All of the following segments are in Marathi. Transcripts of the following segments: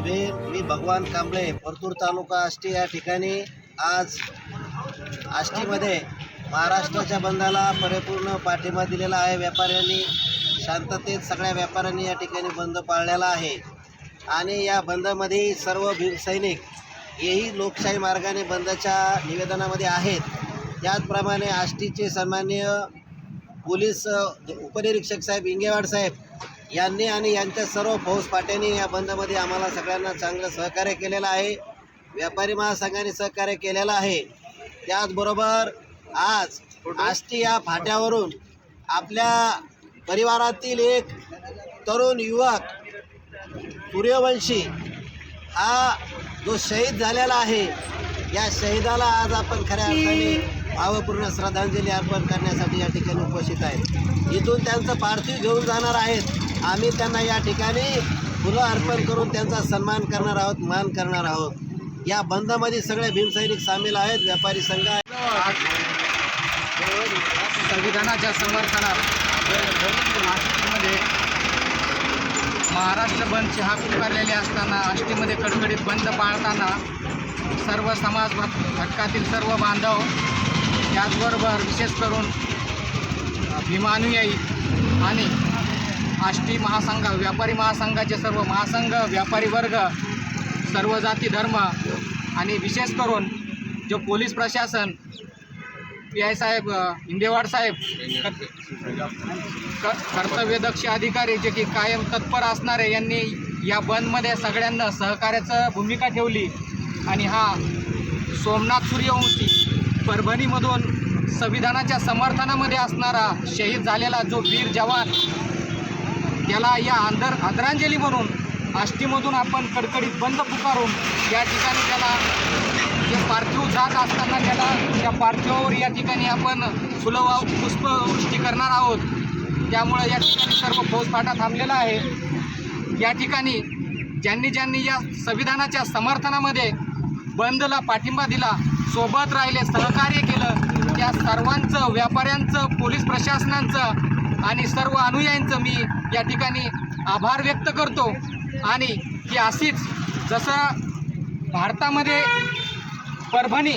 भीम मी भगवान कांबळे परतूर तालुका आष्टी या ठिकाणी आज आष्टीमध्ये महाराष्ट्राच्या बंदाला परिपूर्ण पाठिंबा दिलेला आहे. व्यापाऱ्यांनी शांततेत सगळ्या व्यापाऱ्यांनी या ठिकाणी बंद पाळलेला आहे. आणि या बंदमध्ये सर्व भीमसैनिक हेही लोकशाही मार्गाने बंदच्या निवेदनामध्ये आहेत. त्याचप्रमाणे आष्टीचे सन्मान्य पोलीस उपनिरीक्षक साहेब इंगेवाड साहेब यांनी आणि यांच्या सर्व फौजपाट्यांनी या बंदमध्ये आम्हाला सगळ्यांना चांगलं सहकार्य केलेलं आहे. व्यापारी महासंघाने सहकार्य केलेलं आहे. त्याचबरोबर आज आष्टी या फाट्यावरून आपल्या परिवारातील एक तरुण युवक सूर्यवंशी हा जो शहीद झालेला आहे. या शहीदाला आज आपण खऱ्या अर्थाने भावपूर्ण श्रद्धांजली अर्पण करण्यासाठी या ठिकाणी उपस्थित आहेत. इथून त्यांचं पार्थिव घेऊन जाणार आहेत. आम्ही त्यांना या ठिकाणी फुलं अर्पण करून त्यांचा सन्मान करणार आहोत मान करणार आहोत. या बंदमध्ये सगळे भीमसैनिक सामील आहेत व्यापारी संघ आहे. संविधानाच्या समर्थनात महाराष्ट्र बंदची हाक पुकारलेली असताना आष्टीमध्ये कडकडीत बंद पाळताना सर्व समाज भट- घटकातील सर्व बांधव त्याचबरोबर विशेष करून भीमानुयायी आणि आष्टी महासंघ व्यापारी महासंघाचे सर्व महासंघ व्यापारी वर्ग सर्व जाती धर्म आणि विशेष करून जो पोलीस प्रशासन पी आय साहेब हिंदेवाड साहेब क कर्तव्यदक्ष अधिकारी जे की कायम तत्पर असणारे यांनी या बंदमध्ये सगळ्यांना सहकार्याचं भूमिका ठेवली. आणि हा सोमनाथ सूर्यवंशी परभणीमधून संविधानाच्या समर्थनामध्ये असणारा शहीद झालेला जो वीर जवान त्याला या आदर आदरांजली म्हणून आष्टीमधून आपण कडकडीत बंद पुकारून या ठिकाणी त्याला जे पार्थिव जात असताना त्याला त्या पार्थिवावर या ठिकाणी आपण फुलं वाव पुष्पवृष्टी करणार आहोत. त्यामुळे या ठिकाणी सर्व फौजफाटा थांबलेला आहे. या ठिकाणी ज्यांनी ज्यांनी या संविधानाच्या समर्थनामध्ये बंदला पाठिंबा दिला. सोबत राहिले सहकार्य केलं. त्या सर्वांचं व्यापाऱ्यांचं पोलीस प्रशासनांचं आणि सर्व अनुयायांचं मी या ठिकाणी आभार व्यक्त करतो. आणि ही अशीच जसं भारतामध्ये परभणी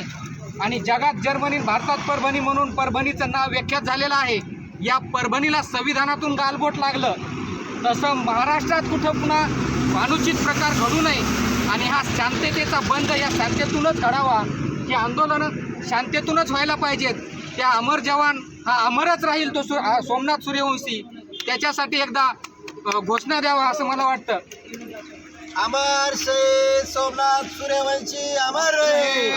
आणि जगात जर्मनी भारतात परभणी म्हणून परभणीचं नाव व्याख्यात झालेलं आहे. या परभणीला संविधानातून गालबोट लागलं. तसं महाराष्ट्रात कुठं पुन्हा अनुचित प्रकार घडू नये आणि हा शांततेचा बंद या शांततेतूनच घडावा. हे आंदोलन शांततेतूनच व्हायला पाहिजेत. त्या अमर जवान हा अमरच राहील तो सु सोमनाथ सूर्यवंशी. त्याच्यासाठी एकदा घोषणा द्यावा असं मला वाटतं. अमर शहीद सोमनाथ सूर्यवंशी अमर रहे